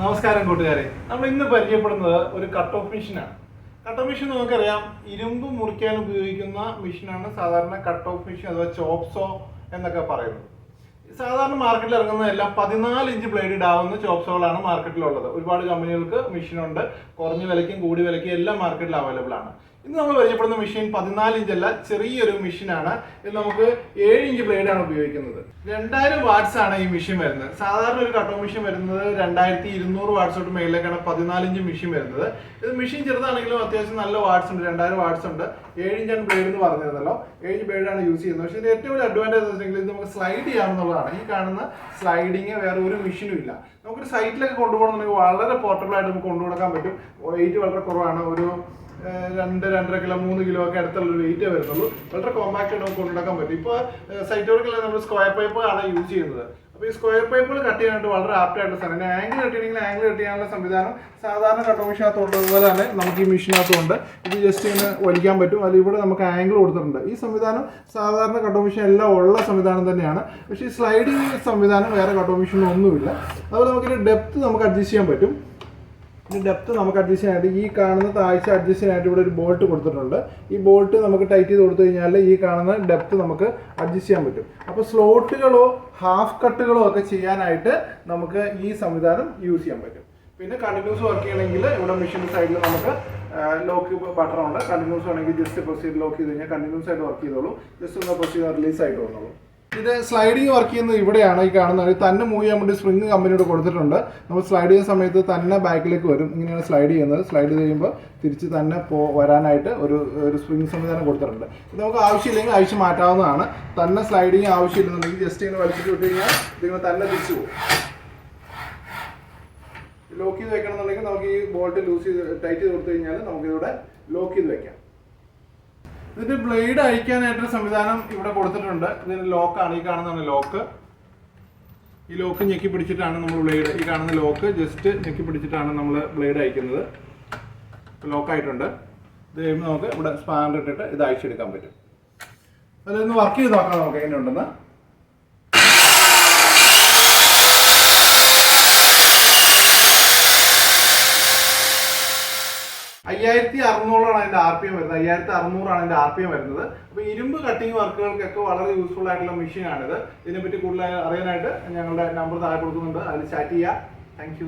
നമസ്കാരം കൂട്ടുകാരെ. നമ്മൾ ഇന്ന് പരിചയപ്പെടുന്നത് ഒരു കട്ട് ഓഫ് മെഷീനാണ് കട്ട് ഓഫ് മെഷീൻ നമുക്കറിയാം ഇരുമ്പ് മുറിക്കാൻ ഉപയോഗിക്കുന്ന മെഷീനാണ് സാധാരണ കട്ട് ഓഫ് മെഷീൻ അഥവാ ചോപ്സോ എന്നൊക്കെ പറയുന്നത്. സാധാരണ മാർക്കറ്റിൽ ഇറങ്ങുന്ന എല്ലാം പതിനാല് ഇഞ്ച് ബ്ലേഡ് ഇടാവുന്ന ചോപ്സോകളാണ് മാർക്കറ്റിലുള്ളത് ഒരുപാട് കമ്പനികൾക്ക് മെഷീനുണ്ട് കുറഞ്ഞ വിലയ്ക്കും കൂടി വിലയ്ക്കും എല്ലാം മാർക്കറ്റിൽ അവൈലബിൾ ആണ്. ഇന്ന് നമ്മൾ പരിചയപ്പെടുന്ന മെഷീൻ പതിനാല് ഇഞ്ച് അല്ല ചെറിയൊരു മെഷീനാണ് ഇത് നമുക്ക് ഏഴ് ഇഞ്ച് ബ്ലേഡ് ആണ് ഉപയോഗിക്കുന്നത്. രണ്ടായിരം വാട്ട്സ് ആണ് ഈ മെഷീൻ വരുന്നത്. സാധാരണ ഒരു കട്ടോ മെഷീൻ വരുന്നത് രണ്ടായിരത്തി ഇരുന്നൂറ് വാട്ട്സ് തൊട്ട് മേളിലേക്കാണ് പതിനാല് ഇഞ്ച് മെഷീൻ വരുന്നത്. ഇത് മെഷീൻ ചെറുതാണെങ്കിലും അത്യാവശ്യം നല്ല വാട്ട്സ് ഉണ്ട് രണ്ടായിരം വാട്ട്സ് ഉണ്ട്. ഏഴ് ഇഞ്ചാണ് ബ്ലേഡ് എന്ന് പറഞ്ഞിരുന്നല്ലോ. ഏഴ് ഇഞ്ച് ആണ് യൂസ് ചെയ്യുന്നത്. പക്ഷേ ഇത് ഏറ്റവും വലിയ അഡ്വാന്റേജ് വെച്ചിട്ടുണ്ടെങ്കിൽ ഇത് നമുക്ക് സ്ലൈഡ് ചെയ്യാമെന്നുള്ളതാണ്. ഈ കാണുന്ന സ്ലൈഡിങ് വേറെ ഒരു മെഷീനും ഇല്ല. നമുക്കൊരു സൈറ്റിലൊക്കെ കൊണ്ടുപോകണമെന്നുണ്ടെങ്കിൽ വളരെ പോർട്ടബിൾ ആയിട്ട് നമുക്ക് കൊണ്ടുകൊടുക്കാൻ പറ്റും. വെയിറ്റ് വളരെ കുറവാണ്. ഒരു രണ്ട് രണ്ടര കിലോ മൂന്ന് കിലോ ഒക്കെ അടുത്തുള്ള വെയിറ്റേ വരുന്നുള്ളൂ. വളരെ ആയിട്ട് നമുക്ക് കൊണ്ടുണ്ടാക്കാൻ പറ്റും. ഇപ്പോൾ സൈറ്റോറിക്കല്ല നമ്മൾ സ്ക്വയർ പൈപ്പ് ആണ് യൂസ് ചെയ്യുന്നത്. അപ്പോൾ ഈ സ്ക്വയർ പൈപ്പുകൾ കട്ട് ചെയ്യാനായിട്ട് വളരെ ആപ്റ്റ് ആയിട്ട് സാധനം. ആംഗിൾ കട്ട് ചെയ്യണമെങ്കിൽ ആംഗിൾ കട്ട് ചെയ്യാനുള്ള സംവിധാനം സാധാരണ കട്ടോ മെഷീനകത്തുള്ളതുപോലെ തന്നെ നമുക്ക് ഈ മെഷീനകത്തുണ്ട് ഇത് ജസ്റ്റ് ഇങ്ങനെ വലിക്കാൻ പറ്റും. അതിൽ ഇവിടെ നമുക്ക് ആംഗിൾ കൊടുത്തിട്ടുണ്ട്. ഈ സംവിധാനം സാധാരണ കട്ടോ മെഷീൻ എല്ലാം ഉള്ള സംവിധാനം തന്നെയാണ്. പക്ഷേ ഈ സ്ലൈഡിങ് സംവിധാനം വേറെ കട്ടോ മെഷീനൊന്നുമില്ല അതുപോലെ നമുക്ക് ഡെപ്ത് നമുക്ക് അഡ്ജസ്റ്റ് ചെയ്യാൻ പറ്റും. ഈ ഡെപ്ത് നമുക്ക് അഡ്ജസ്റ്റ് ചെയ്യാനായിട്ട് ഈ കാണുന്ന താഴ്ച അഡ്ജസ്റ്റ് ചെയ്യാനായിട്ട് ഇവിടെ ഒരു ബോൾട്ട് കൊടുത്തിട്ടുണ്ട്. ഈ ബോൾട്ട് നമുക്ക് ടൈറ്റ് ചെയ്ത് കൊടുത്തു കഴിഞ്ഞാൽ ഈ കാണുന്ന ഡെപ്ത് നമുക്ക് അഡ്ജസ്റ്റ് ചെയ്യാൻ പറ്റും. അപ്പോൾ സ്ലോട്ടുകളോ ഹാഫ് കട്ടുകളോ ഒക്കെ ചെയ്യാനായിട്ട് നമുക്ക് ഈ സംവിധാനം യൂസ് ചെയ്യാൻ പറ്റും. പിന്നെ കണ്ടിന്യൂസ് വർക്ക് ചെയ്യണമെങ്കിൽ ഇവിടെ മെഷീൻ സൈഡിൽ നമുക്ക് ലോക്ക് ബട്ടൺ ഉണ്ട്. കണ്ടിന്യൂസ് ആണെങ്കിൽ ജസ്റ്റ് പ്രൊസീഡ് ലോക്ക് ചെയ്ത് കഴിഞ്ഞാൽ കണ്ടിന്യൂസ് ആയിട്ട് വർക്ക് ചെയ്തോളൂ. ജസ്റ്റ് ഒന്ന് പ്രൊസീഡ് റിലീസ് ആയിട്ട് വന്നോളൂ ഇത് സ്ലൈഡിങ് വർക്ക് ചെയ്യുന്നത് ഇവിടെയാണ് ഈ കാണുന്നത്. തന്നെ മൂവ് ചെയ്യാൻ വേണ്ടി സ്പ്രിങ് കമ്പനിയോട് കൊടുത്തിട്ടുണ്ട്. നമ്മൾ സ്ലൈഡ് ചെയ്യുന്ന സമയത്ത് തന്നെ ബാക്കിലേക്ക് വരും. ഇങ്ങനെയാണ് സ്ലൈഡ് ചെയ്യുന്നത്. സ്ലൈഡ് ചെയ്യുമ്പോൾ തിരിച്ച് തന്നെ പോ വരാനായിട്ട് ഒരു ഒരു സ്പ്രിങ് സംവിധാനം കൊടുത്തിട്ടുണ്ട്. ഇത് നമുക്ക് ആവശ്യമില്ലെങ്കിൽ അഴിച്ച് മാറ്റാവുന്നതാണ്. തന്നെ സ്ലൈഡിങ് ആവശ്യമില്ലെന്നുണ്ടെങ്കിൽ ജസ്റ്റ് ഇങ്ങനെ വലിച്ചിട്ട് വിട്ട് കഴിഞ്ഞാൽ ഇതിങ്ങനെ തന്നെ തിരിച്ചു പോകും. ലോക്ക് ചെയ്ത് വെക്കണം എന്നുണ്ടെങ്കിൽ നമുക്ക് ഈ ബോൾട്ട് ലൂസ് ചെയ്ത് ടൈറ്റ് ചെയ്ത് കൊടുത്തു കഴിഞ്ഞാൽ നമുക്ക് ഇവിടെ ലോക്ക് ചെയ്ത് വെക്കാം. ഇതിന്റെ ബ്ലേഡ് അഴിക്കാനായിട്ടൊരു സംവിധാനം ഇവിടെ കൊടുത്തിട്ടുണ്ട്. ഇതിന് ലോക്കാണ് ഈ കാണുന്നതാണ് ലോക്ക്. ഈ ലോക്ക് ഞെക്കി പിടിച്ചിട്ടാണ് നമ്മൾ ബ്ലേഡ് ഈ കാണുന്ന ലോക്ക് ജസ്റ്റ് ഞെക്കി പിടിച്ചിട്ടാണ് നമ്മൾ ബ്ലേഡ് അയക്കുന്നത്. ലോക്കായിട്ടുണ്ട് ഇത് കഴിയുമ്പോൾ നമുക്ക് ഇവിടെ സ്പാൻഡ് ഇട്ടിട്ട് ഇത് അയച്ചെടുക്കാൻ പറ്റും. അതിലൊന്ന് വർക്ക് ചെയ്ത് നോക്കാം നമുക്ക് എങ്ങനെയുണ്ടെന്ന്. അയ്യായിരത്തി അറുന്നൂറാണ് അതിന്റെ ആർ പി എം വരുന്നത്. അയ്യായിരത്തി അറുന്നൂറാണ് അതിന്റെ ആർ പി എം വരുന്നത്. അപ്പോൾ ഇരുമ്പ് കട്ടിങ് വർക്കുകൾക്കൊക്കെ വളരെ യൂസ്ഫുൾ ആയിട്ടുള്ള മെഷീനാണിത് ഇതിനെപ്പറ്റി കൂടുതൽ അറിയാനായിട്ട് ഞങ്ങളുടെ നമ്പർ താഴെ കൊടുക്കുന്നുണ്ട്. അതിൽ ചാറ്റ് ചെയ്യുക താങ്ക്